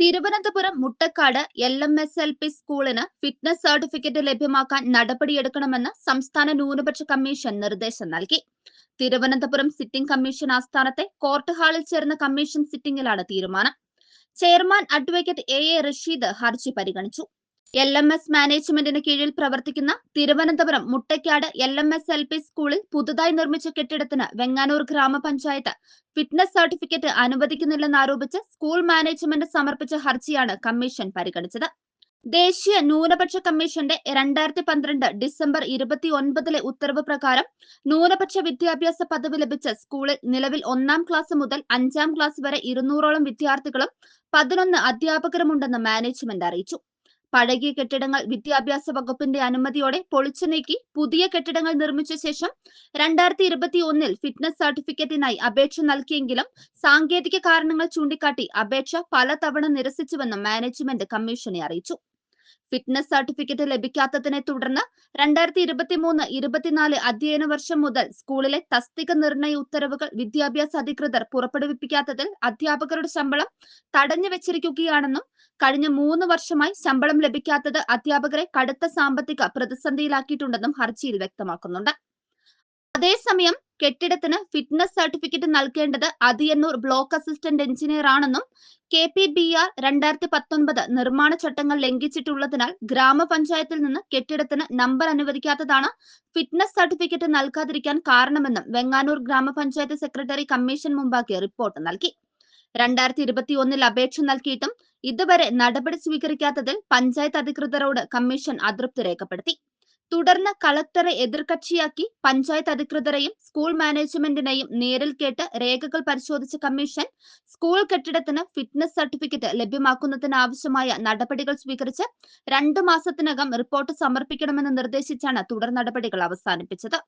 Thiruvananthapuram Muttakkad L M S L P സ്കൂളിന് fitness certificate ലഭ്യമാക്കാൻ നടപടിയെടുക്കണമെന്ന് സംസ്ഥാന ന്യൂനപക്ഷ കമ്മീഷൻ നിർദ്ദേശം നൽകി. തിരുവനന്തപുരം സിറ്റിംഗ് കമ്മീഷൻ ആസ്ഥാനത്തെ കോർട്ട് ഹാളിൽ ചേർന്ന കമ്മീഷൻ സിറ്റിംഗിലാണ് തീരുമാനം. Chairman advocate A A Rasheed ഹർജി പരിഗണിച്ചു. എൽ എം എസ് മാനേജ്മെന്റിന് കീഴിൽ പ്രവർത്തിക്കുന്ന Thiruvananthapuram Muttakkad L M S L P സ്കൂളിൽ പുതുതായി നിർമ്മിച്ച കെട്ടിടത്തിന് വെങ്ങാനൂർ ഗ്രാമപഞ്ചായത്ത് ഫിറ്റ്നസ് സർട്ടിഫിക്കറ്റ് അനുവദിക്കുന്നില്ലെന്നാരോപിച്ച് സ്കൂൾ മാനേജ്മെന്റ് സമർപ്പിച്ച ഹർജിയാണ് കമ്മീഷൻ പരിഗണിച്ചത്. ദേശീയ ന്യൂനപക്ഷ കമ്മീഷന്റെ രണ്ടായിരത്തി പന്ത്രണ്ട് ഡിസംബർ ഇരുപത്തി ഒൻപതിലെ ഉത്തരവ് പ്രകാരം ന്യൂനപക്ഷ വിദ്യാഭ്യാസ പദവി ലഭിച്ച സ്കൂളിൽ നിലവിൽ ഒന്നാം ക്ലാസ് മുതൽ അഞ്ചാം ക്ലാസ് വരെ ഇരുന്നൂറോളം വിദ്യാർത്ഥികളും പതിനൊന്ന് അധ്യാപകരുമുണ്ടെന്ന് മാനേജ്മെന്റ് അറിയിച്ചു. പഴകിയ കെട്ടിടങ്ങൾ വിദ്യാഭ്യാസ വകുപ്പിന്റെ അനുമതിയോടെ പൊളിച്ചു നീക്കി പുതിയ കെട്ടിടങ്ങൾ നിർമ്മിച്ച ശേഷം രണ്ടായിരത്തി ഇരുപത്തി ഒന്നിൽ ഫിറ്റ്നസ് സർട്ടിഫിക്കറ്റിനായി അപേക്ഷ നൽകിയെങ്കിലും സാങ്കേതിക കാരണങ്ങൾ ചൂണ്ടിക്കാട്ടി അപേക്ഷ പലതവണ നിരസിച്ചുവെന്നും മാനേജ്മെന്റ് കമ്മീഷനെ അറിയിച്ചു. ഫിറ്റ്നസ് സർട്ടിഫിക്കറ്റ് ലഭിക്കാത്തതിനെ തുടർന്ന് രണ്ടായിരത്തി ഇരുപത്തി മൂന്ന് ഇരുപത്തിനാല് അധ്യയന വർഷം മുതൽ സ്കൂളിലെ തസ്തിക നിർണയ ഉത്തരവുകൾ വിദ്യാഭ്യാസ അധികൃതർ പുറപ്പെടുവിപ്പിക്കാത്തതിൽ അധ്യാപകരുടെ ശമ്പളം തടഞ്ഞു വെച്ചിരിക്കുകയാണെന്നും കഴിഞ്ഞ മൂന്ന് വർഷമായി ശമ്പളം ലഭിക്കാത്തത് അധ്യാപകരെ കടുത്ത സാമ്പത്തിക പ്രതിസന്ധിയിലാക്കിയിട്ടുണ്ടെന്നും ഹർജിയിൽ വ്യക്തമാക്കുന്നുണ്ട്. അതേസമയം കെട്ടിടത്തിന് ഫിറ്റ്നസ് സർട്ടിഫിക്കറ്റ് നൽകേണ്ടത് അതിയന്നൂർ ബ്ലോക്ക് അസിസ്റ്റന്റ് എഞ്ചിനീയർ ആണെന്നും കെ പി ബി ആർ രണ്ടായിരത്തി പത്തൊൻപത് നിർമ്മാണ ചട്ടങ്ങൾ ലംഘിച്ചിട്ടുള്ളതിനാൽ ഗ്രാമപഞ്ചായത്തിൽ നിന്ന് കെട്ടിടത്തിന് നമ്പർ അനുവദിക്കാത്തതാണ് ഫിറ്റ്നസ് സർട്ടിഫിക്കറ്റ് നൽകാതിരിക്കാൻ കാരണമെന്നും വെങ്ങാനൂർ ഗ്രാമപഞ്ചായത്ത് സെക്രട്ടറി കമ്മീഷൻ മുമ്പാകെ റിപ്പോർട്ട് നൽകി. രണ്ടായിരത്തി ഇരുപത്തി ഒന്നിൽ അപേക്ഷ നൽകിയിട്ടും ഇതുവരെ നടപടി സ്വീകരിക്കാത്തതിൽ പഞ്ചായത്ത് അധികൃതരോട് കമ്മീഷൻ അതൃപ്തി രേഖപ്പെടുത്തി. തുടർന്ന് കളക്ടറെ എതിർകക്ഷിയാക്കി പഞ്ചായത്ത് അധികൃതരെയും സ്കൂൾ മാനേജ്മെന്റിനെയും നേരിൽ കേട്ട് രേഖകൾ പരിശോധിച്ച കമ്മീഷൻ സ്കൂൾ കെട്ടിടത്തിന് ഫിറ്റ്നസ് സർട്ടിഫിക്കറ്റ് ലഭ്യമാക്കുന്നതിനാവശ്യമായ നടപടികൾ സ്വീകരിച്ച് രണ്ടു മാസത്തിനകം റിപ്പോർട്ട് സമർപ്പിക്കണമെന്ന് നിർദ്ദേശിച്ചാണ് തുടർ നടപടികൾ അവസാനിപ്പിച്ചത്.